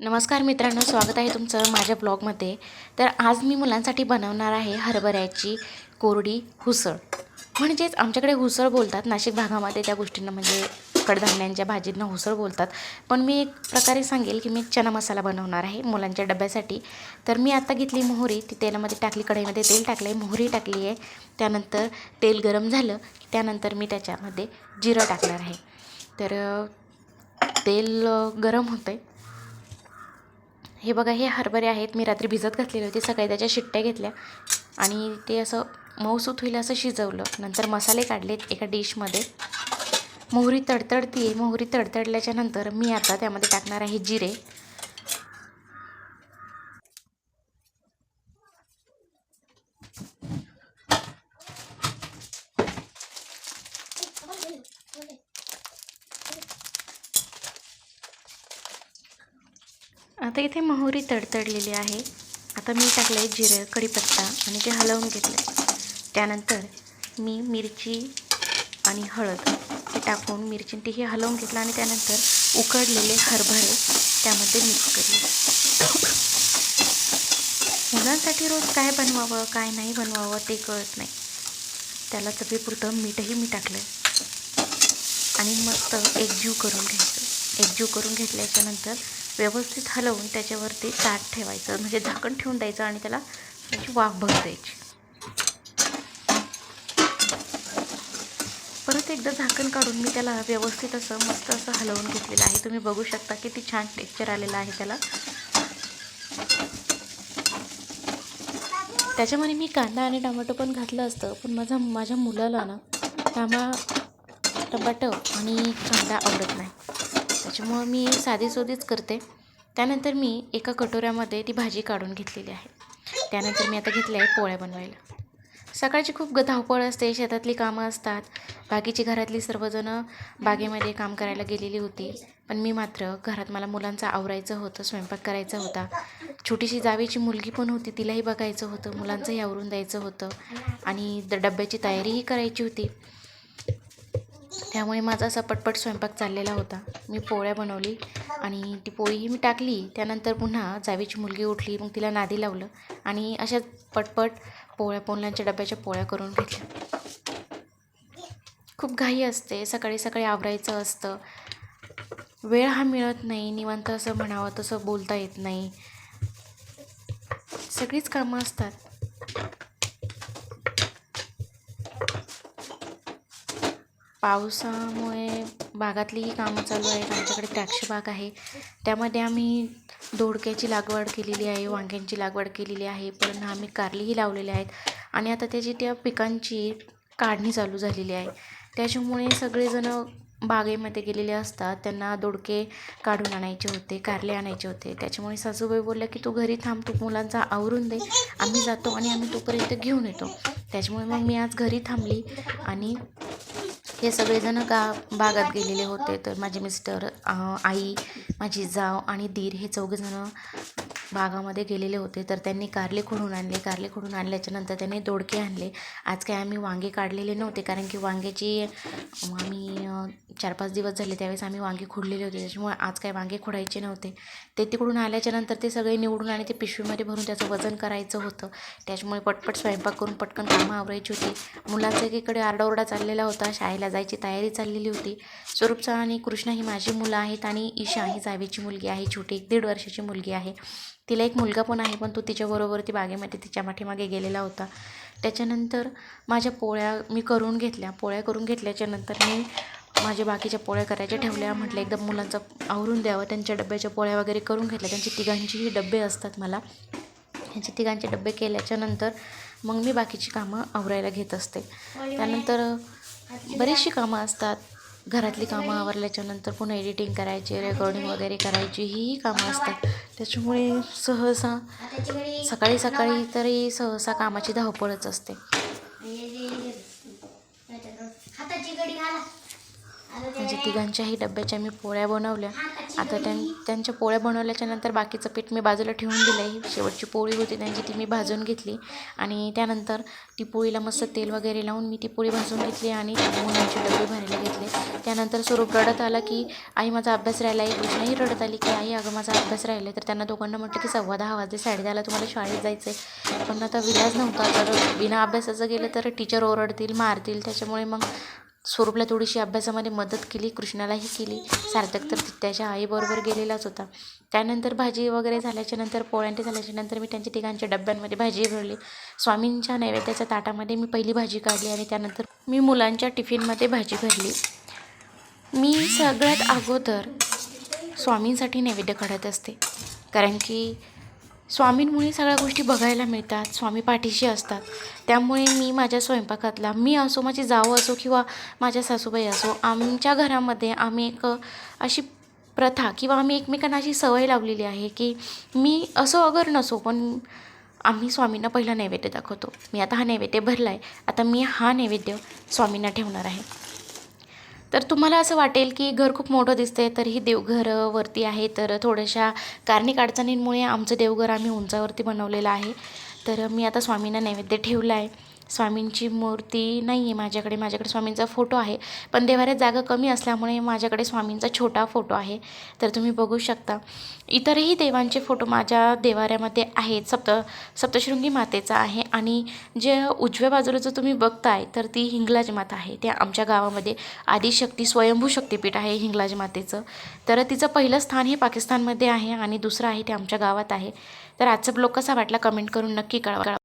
नमस्कार मित्रांनो स्वागत आहे तुमचं माझ्या ब्लॉगमध्ये. तर आज मी मुलांसाठी बनवणार आहे हरभऱ्याची कोरडी हुसळ. म्हणजेच आमच्याकडे हुसळ बोलतात नाशिक भागामध्ये त्या गोष्टींना म्हणजे कडधान्यांच्या भाजींना हुसळ बोलतात. पण मी एक प्रकारे सांगेल की मी चना मसाला बनवणार आहे मुलांच्या डब्यासाठी. तर मी आता घेतली मोहरी ती तेलामध्ये टाकली कढईमध्ये तेल टाकलं आहे मोहरी टाकली आहे. त्यानंतर तेल गरम झालं की त्यानंतर मी त्याच्यामध्ये जिरं टाकणार आहे. तर तेल गरम होतं आहे हे बघा हे हरभरे आहेत. मी रात्री भिजत घातलेले होते. सकाळी त्याच्या शिट्ट्या घेतल्या. आणि ते असं मऊसूत होईल असं शिजवलं. नंतर मसाले काढलेत एका डिशमध्ये. मोहरी तडतडती आहे मोहरी तडतडल्याच्या नंतर मी आता त्यामध्ये टाकणार आहे जिरे. आता इथे मोहरी तडतडलेली आहे. आता मी टाकलं आहे जिरं कढीपत्ता आणि ते हलवून घेतलं त्यानंतर मी मिरची आणि हळद हे टाकून मिरची हे तेही हलवून घेतलं आणि त्यानंतर उकडलेले हरभरे त्यामध्ये मिक्स केले मुलांसाठी रोज काय बनवावं काय नाही बनवावं ते कळत नाही. त्याला चवीपुरतं मीठही मी टाकलं आहे आणि मस्त एकजीव करून घ्यायचं. एकजीव करून घेतल्याच्यानंतर व्यवस्थित हलवून त्याच्यावरती ताट ठेवायचं. म्हणजे झाकण ठेवून द्यायचं आणि त्याला त्याची वाफ भरू द्यायची. परत एकदा झाकण काढून मी त्याला व्यवस्थित असं मस्त असं हलवून घेतलेलं आहे. तुम्ही बघू शकता किती छान टेक्स्चर आलेलं आहे त्याला. त्याच्यामध्ये मी कांदा आणि टमाटो पण घातलं असतं. पण माझा माझ्या मुलाला ना कामा टमाटो आणि कांदा आवडत नाही. त्याच्यामुळं मी साधी सोधीच करते. त्यानंतर मी एका कटोऱ्यामध्ये ती भाजी काढून घेतलेली आहे. त्यानंतर मी आता घेतले आहे पोळ्या बनवायला. सकाळची खूप धावपळ असते शेतातली कामं असतात. बाकीची घरातली सर्वजणं बागेमध्ये काम करायला गेलेली होती. पण मी मात्र घरात मला मुलांचं आवरायचं होतं स्वयंपाक करायचा होता. छोटीशी जावेची मुलगी पण होती तिलाही बघायचं होतं मुलांचंही आवरून द्यायचं होतं. आणि द डब्याची तयारीही करायची होती. त्यामुळे माझा असा पटपट स्वयंपाक चाललेला होता. मी पोळ्या बनवली आणि ती पोळीही मी टाकली. त्यानंतर पुन्हा जावीची मुलगी उठली. मग तिला नादी लावलं आणि अशाच पटपट पोळ्या पोलण्यांच्या डब्याच्या पोळ्या करून घेतल्या. खूप घाई असते. सकाळी सकाळी आवरायचं असतं. वेळ हा मिळत नाही. निवांत असं म्हणावं तसं बोलता येत नाही. सगळीच कामं असतात. पावसामुळे बागातलीही कामं चालू आहेत आमच्याकडे द्राक्ष बाग आहे. त्यामध्ये आम्ही दोडक्याची लागवड केलेली आहे वांग्यांची लागवड केलेली आहे पण आम्ही कारलीही लावलेल्या आहेत आणि आता त्याची त्या पिकांची काढणी चालू झालेली आहे. त्याच्यामुळे सगळेजणं बागेमध्ये गेलेले असतात त्यांना दोडके काढून आणायचे होते कारले आणायचे होते. त्याच्यामुळे सासूबाई बोलल्या की तू घरी थांब तू मुलांचा आवरून दे आम्ही जातो आणि आम्ही तोपर्यंत घेऊन येतो. त्याच्यामुळे मग मी आज घरी थांबली आणि हे सगळेजण गा बागात गेलेले होते. तर माझे मिस्टर आई माझी जाव आणि दीर हे चौघेजणं बागामध्ये गेलेले होते तर त्यांनी कारले खोडून आणले. कारले खोडून आणल्याच्यानंतर त्यांनी दोडके आणले. आज काय आम्ही वांगे काढलेले नव्हते कारण की वांग्याची आम्ही चार पाच दिवस झाले त्यावेळेस आम्ही वांगे खोडलेले होते. त्याच्यामुळे आज काय वांगे खोडायचे नव्हते. ते तिकडून आल्याच्यानंतर ते सगळे निवडून आणि ते पिशवीमध्ये भरून त्याचं वजन करायचं होतं. त्याच्यामुळे पटपट स्वयंपाक करून पटकन कामं आवरायची होती. मुलांचा एकीकडे आरडाओरडा चाललेला होता. शाळेला जायची तयारी चाललेली होती. स्वरूपचा आणि कृष्णा ही माझी मुलं आहेत आणि ईशा ही जावेची मुलगी आहे. छोटी एक दीड वर्षाची मुलगी आहे. तिला एक मुलगा पण आहे पण तो तिच्याबरोबर ती बागेमध्ये तिच्या पाठीमागे गेलेला होता. त्याच्यानंतर माझ्या पोळ्या मी करून घेतल्या. पोळ्या करून घेतल्याच्या नंतर मी माझ्या बाकीच्या पोळ्या करायच्या ठेवल्या. म्हटलं एकदम मुलांचं आवरून द्यावं. त्यांच्या डब्याच्या पोळ्या वगैरे करून घेतल्या. त्यांची तिघांचीही डबे असतात मला. ह्यांचे तिघांचे डबे केल्याच्यानंतर मग मी बाकीची कामं आवरायला घेत असते. त्यानंतर बरीचशी कामं असतात. घरातली कामं आवरल्याच्या नंतर पुन्हा एडिटिंग करायची रेकॉर्डिंग वगैरे करायची ही कामं असतात. त्याच्यामुळे सहसा सकाळी सकाळी तरी सहसा कामाची धावपळच असते. म्हणजे तिघांच्याही डब्याच्या मी पोळ्या बनवल्या. आता त्यां त्यांच्या पोळ्या बनवल्याच्यानंतर बाकीचं पीठ मी बाजूला ठेवून दिलं आहे शेवटची पोळी होती त्यांची ती मी भाजून घेतली. आणि त्यानंतर ती पोळीला मस्त तेल वगैरे लावून मी ती पोळी भाजून घेतली आणि मुलांचे डबे भरायला घेतले. त्यानंतर स्वरूप रडत आला की आई माझा अभ्यास राहिला आहे. कृष्णाही रडत आली की आई अगं माझा अभ्यास राहिला आहे तर त्यांना दोघांना म्हटलं की सव्वा दहा वाजले साडेदहाला तुम्हाला शाळेत जायचं आहे पण आता विलाज नव्हता तर बिना अभ्यासाचं गेलं तर टीचर ओरडतील मारतील. त्याच्यामुळे मग स्वरूपला थोडीशी अभ्यासामध्ये मदत केली कृष्णालाही केली. सार्थक तर त्याच्या आईबरोबर गेलेलाच होता. त्यानंतर भाजी वगैरे झाल्याच्यानंतर पोळ्यांटी झाल्याच्यानंतर मी त्यांच्या तिघांच्या डब्यांमध्ये भाजी भरली. स्वामींच्या नैवेद्याच्या ताटामध्ये मी पहिली भाजी काढली आणि त्यानंतर मी मुलांच्या टिफिनमध्ये भाजी भरली. मी सगळ्यात अगोदर स्वामींसाठी नैवेद्य काढत असते. कारण की स्वामींमुळे सगळ्या गोष्टी बघायला मिळतात स्वामी पाठीशी असतात. त्यामुळे मी माझ्या स्वयंपाकातला मी असो माझी जावं असो किंवा माझ्या सासूबाई असो आमच्या घरामध्ये आम्ही एक अशी प्रथा किंवा आम्ही एकमेकांना अशी सवय लावलेली आहे की मी असो अगर नसो पण आम्ही स्वामींना पहिला नैवेद्य दाखवतो. मी आता हा नैवेद्य भरला आहे आता मी हा नैवेद्य स्वामींना ठेवणार आहे. तर तुम्हाला असं वाटेल की घर खूप मोठं दिसतंय तर ही देवघर वरती आहे. तर थोड्याशा कार्णिक अडचणींमुळे आमचं देवघर आम्ही उंचावरती बनवलेलं आहे. तर मी आता स्वामींना नैवेद्य ठेवला आहे. स्वामींची मूर्ती नाही आहे माझ्याकडे. माझ्याकडे स्वामींचा फोटो आहे. पण देवाऱ्यात जागा कमी असल्यामुळे माझ्याकडे स्वामींचा छोटा फोटो आहे. तर तुम्ही बघू शकता. इतरही देवांचे फोटो माझ्या देवाऱ्यामध्ये आहेत. सप्त सप्तशृंगी मातेचा आहे आणि जे उजव्या बाजूला जो तुम्ही बघताय तर ती हिंगलाज माता आहे. त्या आमच्या गावामध्ये आदिशक्ती स्वयंभू शक्तीपीठ आहे हिंगलाज मातेचं. तर तिचं पहिलं स्थान हे पाकिस्तानमध्ये आहे आणि दुसरं आहे ते आमच्या गावात आहे. तर आजचा ब्लॉग कसा वाटला कमेंट करून नक्की कळवा.